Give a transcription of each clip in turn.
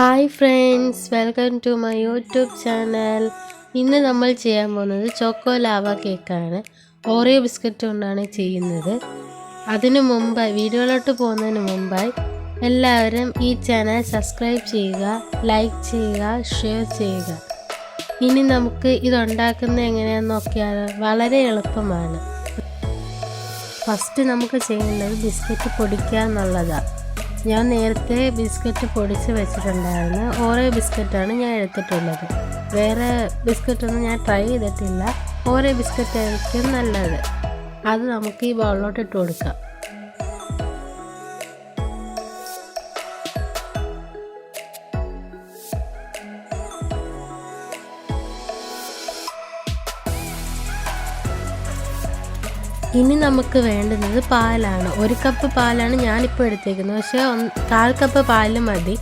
Hi friends welcome to my YouTube channel ഇന്ന് നമ്മൾ ചെയ്യാൻ പോകുന്നത് ചോക്കോ ലാവ കേക്കാണ്. ഓറിയോ ബിസ്ക്കറ്റ് കൊണ്ടാണ് ചെയ്യുന്നത്. അതിനു മുമ്പായി വീഡിയോയിലോട്ട് പോകുന്നതിന് മുമ്പായി എല്ലാവരും ഈ ചാനൽ സബ്സ്ക്രൈബ് ചെയ്യുക ലൈക്ക് ചെയ്യുക ഷെയർ ചെയ്യുക. ഇനി നമുക്ക് ഇതുണ്ടാക്കുന്നത് എങ്ങനെയാണെന്ന് നോക്കിയാൽ വളരെ എളുപ്പമാണ്. ഫസ്റ്റ് നമുക്ക് ചെയ്യേണ്ടത് ബിസ്ക്കറ്റ് പൊടിക്കുക എന്നുള്ളതാണ്. ഞാൻ നേരത്തെ ബിസ്ക്കറ്റ് പൊടിച്ച് വെച്ചിട്ടുണ്ടായിരുന്നു. ഓരോ ബിസ്ക്കറ്റാണ് ഞാൻ എടുത്തിട്ടുള്ളത്. വേറെ ബിസ്ക്കറ്റൊന്നും ഞാൻ ട്രൈ ചെയ്തിട്ടില്ല. ഓരോ ബിസ്ക്കറ്റ് ആയിരിക്കും നല്ലത്. അത് നമുക്ക് ഈ ബൗളിലോട്ട് ഇട്ട് കൊടുക്കാം. ഇനി നമുക്ക് വേണ്ടുന്നത് പാലാണ്. ഒരു കപ്പ് പാലാണ് ഞാനിപ്പോൾ എടുത്തേക്കുന്നത്. പക്ഷേ കാൽ കപ്പ് പാൽ മതി.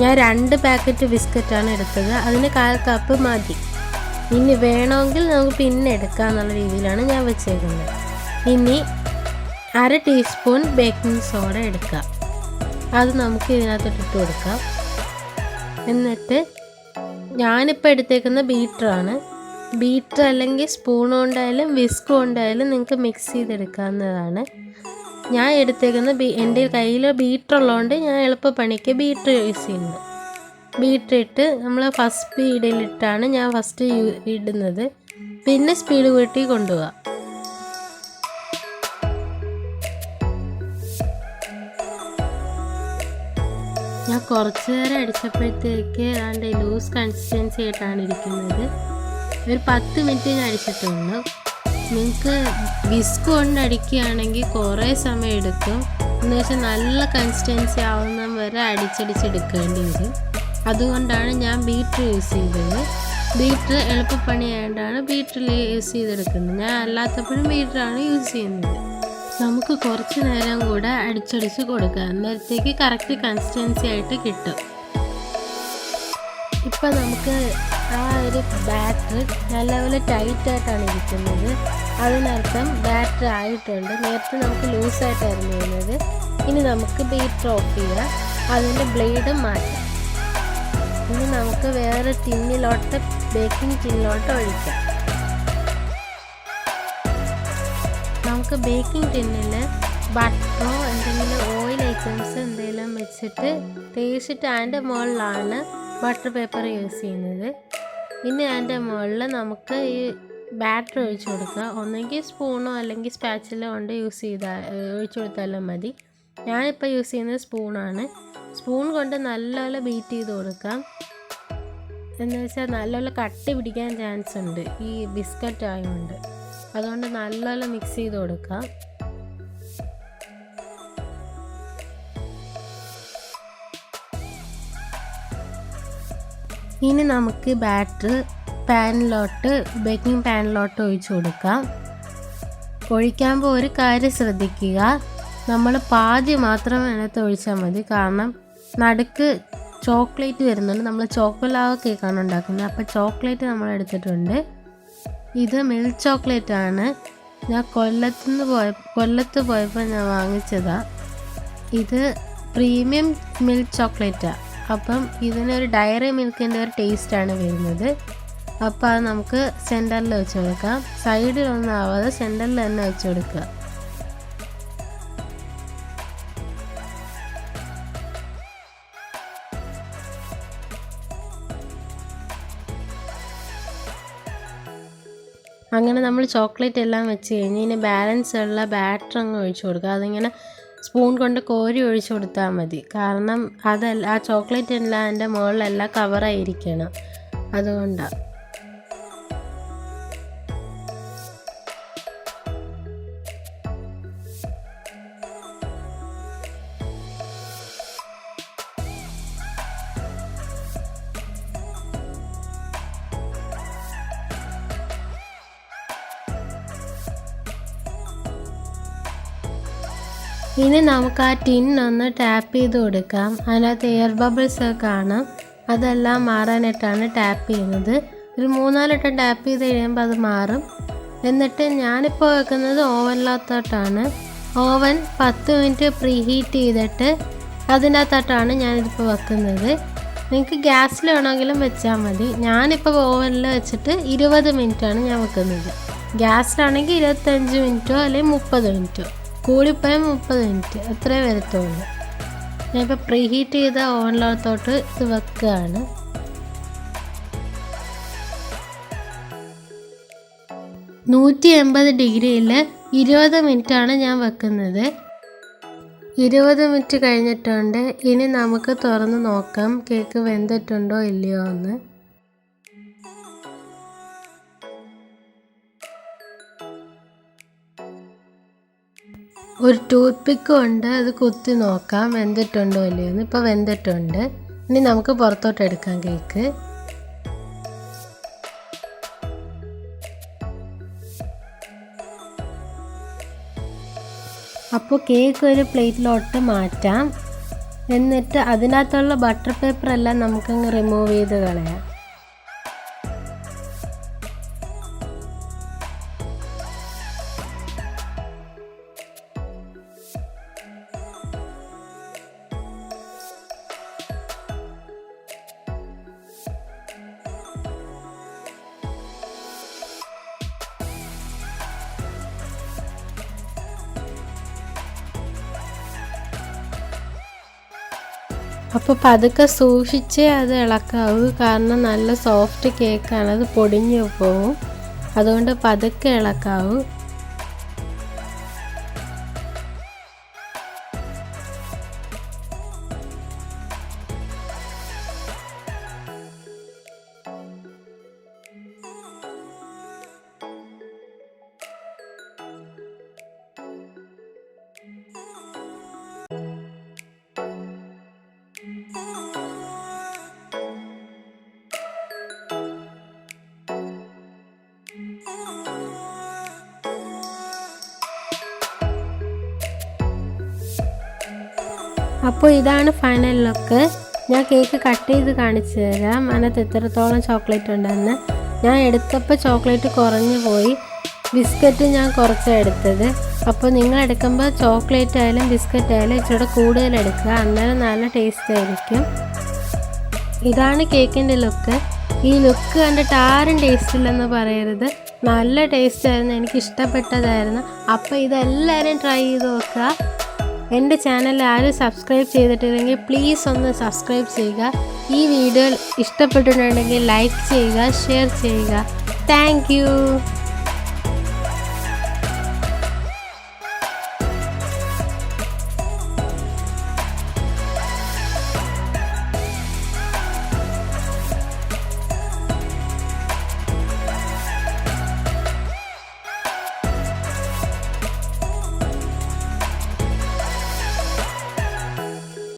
ഞാൻ രണ്ട് പാക്കറ്റ് ബിസ്ക്കറ്റാണ് എടുത്തത്. അതിന് കാൽ കപ്പ് മതി. ഇനി വേണമെങ്കിൽ നമുക്ക് പിന്നെ എടുക്കാം എന്നുള്ള രീതിയിലാണ് ഞാൻ വെച്ചേക്കുന്നത്. ഇനി അര ടീസ്പൂൺ ബേക്കിംഗ് സോഡ എടുക്കാം. അത് നമുക്ക് ഇതിനകത്തോട്ട് ഇട്ട് കൊടുക്കാം. എന്നിട്ട് ഞാനിപ്പോൾ എടുത്തേക്കുന്ന ബീറ്ററാണ് ബീറ്റർ അല്ലെങ്കിൽ സ്പൂൺ കൊണ്ടായാലും വിസ്ക് കൊണ്ടായാലും നിങ്ങൾക്ക് മിക്സ് ചെയ്തെടുക്കാവുന്നതാണ്. ഞാൻ എടുത്തേക്കുന്ന ബീ എന്റെ കയ്യിൽ ബീറ്റർ ഉള്ളതുകൊണ്ട് ഞാൻ എളുപ്പപ്പണിക്ക് ബീറ്റർ യൂസ് ചെയ്യുന്നു ബീറ്റർ ഇട്ട് നമ്മൾ ഫസ്റ്റ് സ്പീഡിലിട്ടാണ് ഞാൻ ഫസ്റ്റ് ഇടുന്നത്. പിന്നെ സ്പീഡ് കൂട്ടി കൊണ്ടുപോകാം ഞാൻ കുറച്ച് നേരം അടിച്ചപ്പോഴത്തേക്ക് ഏതാണ്ട് ലൂസ് കൺസിസ്റ്റൻസി ആയിട്ടാണ് ഇരിക്കുന്നത്. ഒരു പത്ത് മിനിറ്റ് ഞാൻ അടിച്ചിട്ടുണ്ട് നിങ്ങൾക്ക് വിസ്ക് കൊണ്ട് അടിക്കുകയാണെങ്കിൽ കുറേ സമയം എടുക്കും. എന്ന് വെച്ചാൽ നല്ല കൺസിസ്റ്റൻസി ആവുന്ന വരെ അടിച്ചടിച്ചെടുക്കേണ്ടി വരും. അതുകൊണ്ടാണ് ഞാൻ ബീറ്റർ യൂസ് ചെയ്തത്. ബീറ്റർ എളുപ്പപ്പണിയായതുകൊണ്ടാണ് ബീറ്ററിൽ യൂസ് ചെയ്തെടുക്കുന്നത്. ഞാൻ അല്ലാത്തപ്പോഴും ബീറ്ററാണ് യൂസ് ചെയ്യുന്നത്. നമുക്ക് കുറച്ച് നേരം കൂടെ അടിച്ചടിച്ച് കൊടുക്കാം. അന്നേരത്തേക്ക് കറക്റ്റ് കൺസിസ്റ്റൻസി ആയിട്ട് കിട്ടും. ഇപ്പം നമുക്ക് ആ ഒരു ബാറ്ററി നല്ലപോലെ ടൈറ്റായിട്ടാണ് ഇരിക്കുന്നത്. അതിനർത്ഥം ബാറ്ററി ആയിട്ടുണ്ട്. നേരത്തെ നമുക്ക് ലൂസായിട്ടായിരുന്നു വരുന്നത്. ഇനി നമുക്ക് ബീറ്റർ ഓഫ് ചെയ്യാം. അതിന്റെ ബ്ലേഡ് മാറ്റാം. ഇനി നമുക്ക് വേറെ ടിന്നിലോട്ട് ബേക്കിംഗ് ടിന്നിലോട്ട് ഒഴിക്കാം. നമുക്ക് ബേക്കിംഗ് ടിന്നിൽ ബട്ടറോ എന്തെങ്കിലും ഓയിൽ ഐറ്റംസ് എന്തെങ്കിലും വെച്ചിട്ട് തേച്ചിട്ട് അതിന്റെ മുകളിലാണ് ബട്ടർ പേപ്പർ യൂസ് ചെയ്യുന്നത്. ഇനി അതിന്റെ മുകളിൽ നമുക്ക് ഈ ബാറ്റർ ഒഴിച്ചു കൊടുക്കുക ഒന്നെങ്കിൽ സ്പൂണോ അല്ലെങ്കിൽ സ്പാച്ചിലോ കൊണ്ട് യൂസ് ചെയ്താൽ ഒഴിച്ചു കൊടുത്താലും മതി. ഞാനിപ്പോൾ യൂസ് ചെയ്യുന്നത് സ്പൂണാണ്. സ്പൂൺ കൊണ്ട് നല്ലപോലെ ബീറ്റ് ചെയ്ത് കൊടുക്കാം. എന്ന് വെച്ചാൽ നല്ലപോലെ കട്ടി പിടിക്കാൻ ചാൻസ് ഉണ്ട്. ഈ ബിസ്ക്കറ്റ് ആയതുകൊണ്ട് അതുകൊണ്ട് നല്ലപോലെ മിക്സ് ചെയ്ത് കൊടുക്കാം. ഇനി നമുക്ക് ബാറ്റർ പാനിലോട്ട് ബേക്കിംഗ് പാനിലോട്ട് ഒഴിച്ചു കൊടുക്കാം. ഒഴിക്കുമ്പോൾ ഒരു കാര്യം ശ്രദ്ധിക്കുക. നമ്മൾ പാതി മാത്രം അതിനകത്ത് ഒഴിച്ചാൽ മതി. കാരണം നടുക്ക് ചോക്ലേറ്റ് വരുന്നുണ്ട്. നമ്മൾ ചോക്കോലാവ കേക്കാണ് ഉണ്ടാക്കുന്നത്. അപ്പോൾ ചോക്ലേറ്റ് നമ്മൾ എടുത്തിട്ടുണ്ട്. ഇത് മിൽക്ക് ചോക്ലേറ്റ് ആണ് ഞാൻ കൊല്ലത്തു നിന്ന് പോയ കൊല്ലത്ത് പോയപ്പോൾ ഞാൻ വാങ്ങിച്ചതാണ് ഇത് പ്രീമിയം മിൽക്ക് ചോക്ലേറ്റാണ് അപ്പം ഇതിനൊരു ഡയറി മിൽക്കിന്റെ ഒരു ടേസ്റ്റാണ് വരുന്നത്. അപ്പോൾ അത് നമുക്ക് സെന്ററിൽ വെച്ച് കൊടുക്കാം. സൈഡിലൊന്നും ആവാതെ സെന്ററിൽ തന്നെ വെച്ച് കൊടുക്കുക. അങ്ങനെ നമ്മൾ ചോക്ലേറ്റ് എല്ലാം വെച്ച് കഴിഞ്ഞ് ഇനി ബാലൻസ് ഉള്ള ബാറ്റർ അങ്ങ് ഒഴിച്ചു കൊടുക്കുക. അതിങ്ങനെ സ്പൂൺ കൊണ്ട് കോരി ഒഴിച്ചു കൊടുത്താൽ മതി. കാരണം അതല്ല ആ ചോക്ലേറ്റ് എല്ലാം അതിന്റെ മുകളിലെല്ലാം കവറായിരിക്കണം അതുകൊണ്ടാണ് ഇനി നമുക്ക് ആ ടിൻ ഒന്ന് ടാപ്പ് ചെയ്ത് കൊടുക്കാം. അതിനകത്ത് എയർ ബബിൾസ് കാണാം. അതെല്ലാം മാറാനായിട്ടാണ് ടാപ്പ് ചെയ്യുന്നത്. ഒരു മൂന്നാലിട്ടം ടാപ്പ് ചെയ്ത് കഴിയുമ്പോൾ അത് മാറും. എന്നിട്ട് ഞാനിപ്പോൾ വെക്കുന്നത് ഓവനിലകത്തോട്ടാണ് ഓവൻ പത്ത് മിനിറ്റ് പ്രീ ഹീറ്റ് ചെയ്തിട്ട് അതിനകത്തോട്ടാണ് ഞാനിതിപ്പോൾ വെക്കുന്നത്. നിങ്ങൾക്ക് ഗ്യാസിൽ വേണമെങ്കിലും വെച്ചാൽ മതി. ഞാനിപ്പോൾ ഓവനിൽ വെച്ചിട്ട് ഇരുപത് മിനിറ്റാണ് ഞാൻ വെക്കുന്നത്. ഗ്യാസിലാണെങ്കിൽ ഇരുപത്തഞ്ച് മിനിറ്റോ അല്ലെങ്കിൽ മുപ്പത് മിനിറ്റോ കൂടിപ്പോയാൽ മുപ്പത് മിനിറ്റ്. അത്രേ വരത്തുള്ളൂ. ഞാനിപ്പോൾ പ്രീ ഹീറ്റ് ചെയ്ത ഓവനിലോത്തോട്ട് ഇത് വെക്കുകയാണ്. നൂറ്റി എൺപത് ഡിഗ്രിയിൽ ഇരുപത് മിനിറ്റാണ് ഞാൻ വെക്കുന്നത്. ഇരുപത് മിനിറ്റ് കഴിഞ്ഞിട്ടുണ്ട്. ഇനി നമുക്ക് തുറന്ന് നോക്കാം കേക്ക് വെന്തിട്ടുണ്ടോ ഇല്ലയോ എന്ന്. ഒരു ടൂത്ത് പിക്ക് ഉണ്ട് അത് കുത്തി നോക്കാം. വെന്തിട്ടുണ്ടോ ഇല്ലയോ എന്ന്. ഇപ്പോൾ വെന്തിട്ടുണ്ട്. ഇനി നമുക്ക് പുറത്തോട്ട് എടുക്കാം കേക്ക്. അപ്പോൾ കേക്ക് ഒരു പ്ലേറ്റിലോട്ട് മാറ്റാം. എന്നിട്ട് അതിനകത്തുള്ള ബട്ടർ പേപ്പർ എല്ലാം നമുക്കങ്ങ് റിമൂവ് ചെയ്ത് കളയാം. അപ്പോൾ പതുക്കെ സൂക്ഷിച്ചേ അത് ഇളക്കാവൂ. കാരണം നല്ല സോഫ്റ്റ് കേക്കാണ് അത് പൊടിഞ്ഞു പോവും. അതുകൊണ്ട് പതുക്കെ ഇളക്കാവൂ. അപ്പോൾ ഇതാണ് ഫൈനൽ ലുക്ക് ഞാൻ കേക്ക് കട്ട് ചെയ്ത് കാണിച്ചു തരാം. അതിനകത്ത് എത്രത്തോളം ചോക്ലേറ്റ് ഉണ്ടെന്ന്. ഞാൻ എടുത്തപ്പോൾ ചോക്ലേറ്റ് കുറഞ്ഞു പോയി. ബിസ്ക്കറ്റ് ഞാൻ കുറച്ചാണ് എടുത്തത്. അപ്പോൾ നിങ്ങൾ എടുക്കുമ്പോൾ ചോക്ലേറ്റ് ആയാലും ബിസ്ക്കറ്റ് ആയാലും ഇച്ചിരി കൂടുതൽ എടുക്കുക. അന്നേരം നല്ല ടേസ്റ്റ് ആയിരിക്കും. ഇതാണ് കേക്കിന്റെ ലുക്ക് ഈ ലുക്ക് കണ്ടിട്ട് ആരും ടേസ്റ്റ് ഇല്ലെന്ന് പറയരുത്. നല്ല ടേസ്റ്റ് ആയിരുന്നു. എനിക്ക് ഇഷ്ടപ്പെട്ടതായിരുന്നു. അപ്പോൾ ഇതെല്ലാവരും ട്രൈ ചെയ്ത് നോക്കുക. എന്റെ ചാനൽ ആരും സബ്സ്ക്രൈബ് ചെയ്തിട്ടില്ലെങ്കിൽ പ്ലീസ് ഒന്ന് സബ്സ്ക്രൈബ് ചെയ്യുക. ഈ വീഡിയോ ഇഷ്ടപ്പെട്ടിട്ടുണ്ടെങ്കിൽ ലൈക്ക് ചെയ്യുക ഷെയർ ചെയ്യുക. താങ്ക്